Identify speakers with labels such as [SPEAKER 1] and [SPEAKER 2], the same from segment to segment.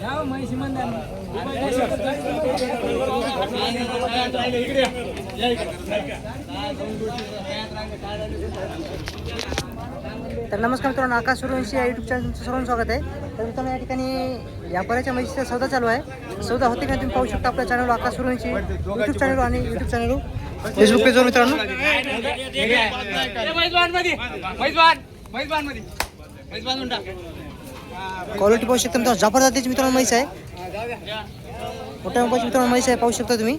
[SPEAKER 1] या म्हैशी म्हणतात तर नमस्कार मित्रांनो आकाश सुरवंशी या यूट्यूब चॅनल तुमचं सर्वांचं स्वागत आहे. तर मित्रांनो या ठिकाणी व्यापाराच्या म्हशीचा सौदा चालू आहे. सौदा होते का तुम्ही पाहू शकता आपल्या चॅनलवर आकाश सुरवंशी यूट्यूब चॅनल आणि यूट्यूब चॅनलवर फेसबुक पेजवर मित्रांनो. क्वालिटी पाहू शकता मित्रांनो जाफर जातीची मित्रांनो म्हैस आहे. मोठ्या मोबाईलची मित्रांनो म्हैस आहे पाहू शकता तुम्ही.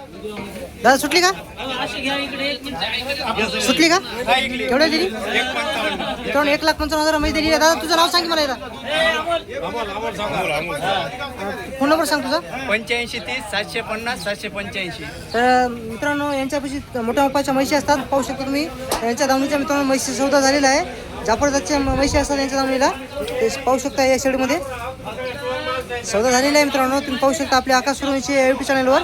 [SPEAKER 1] दादा सुटली का? सुटली का? केवढ्या दिली? मित्रांनो एक लाख पंचावन्न हजार म्हैस दिली. दादा तुझं नाव सांग मला फोन नंबर सांग तुझा.
[SPEAKER 2] पंच्याऐंशी तीस सातशे पन्नास सातशे पंच्याऐंशी.
[SPEAKER 1] तर मित्रांनो यांच्यापाशी मोठ्या मापाच्या म्हशी असतात. पाहू शकता तुम्ही. यांच्या दावणीच्या मित्रांनो म्हशी सौदा झालेला आहे. जाफरदासच्या म्हशी असतात यांच्या दावणीला ते पाहू शकता या शेडमध्ये. सौदा झालेला आहे मित्रांनो. तुम्ही पाहू शकता आपल्या आकाश सुरवंशी यूट्यूब चॅनलवर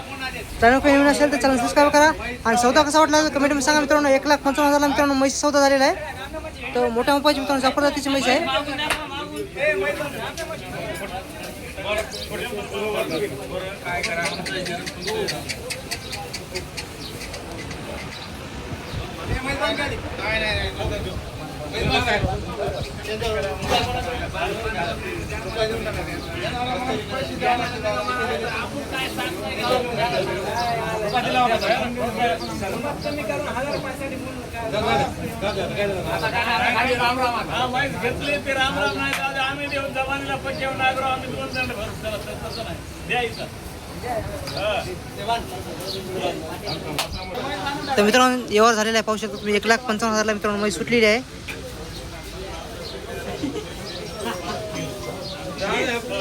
[SPEAKER 1] चॅनल काही नवीन असेल तर चॅनल सबस्क्राईब करा. आणि सौदा कसा वाटला कमेंटमध्ये सांगा मित्रांनो. एक लाख पंचावन्न हजारला मित्रांनो म्हशी सौदा झालेला आहे. तर मोठ्या मापाची मित्रांनो जाफरदातीची म्हशी आहे.
[SPEAKER 3] घेतले ते राम राम नाही दादा आम्ही देऊन जवानीला पण जेवण नागरो आम्ही दोन जण भरू त्याला तसं नाही द्यायचं
[SPEAKER 1] तर मित्रांनो व्यवहार झालेला आहे. पाहू शकतो तुम्ही एक लाख पंचावन्न हजारला मित्रांनो म्हैस सुटलेली आहे.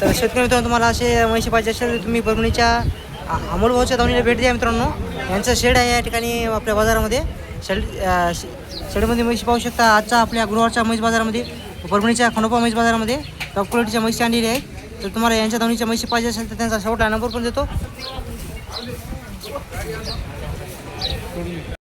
[SPEAKER 1] तर शेतकरी मित्रांनो तुम्हाला असे म्हशी पाहिजे असेल तर तुम्ही परभणीच्या अमोल भाऊच्या दावणीला भेट द्या मित्रांनो. यांचं शेड आहे या ठिकाणी आपल्या बाजारामध्ये. शेड शेडमध्ये म्हशी पाहू शकता. आजचा आपल्या गुरुवारच्या म्हैस बाजारामध्ये परभणीच्या खंडोबा म्हैस बाजारामध्ये. टॉप क्वालिटीच्या म्हशी आणलेली आहेत. तर तुम्हाला यांच्या दावणीच्या म्हशी पाहिजे असेल तर त्यांचा शेवटा नंबर पण देतो. はい。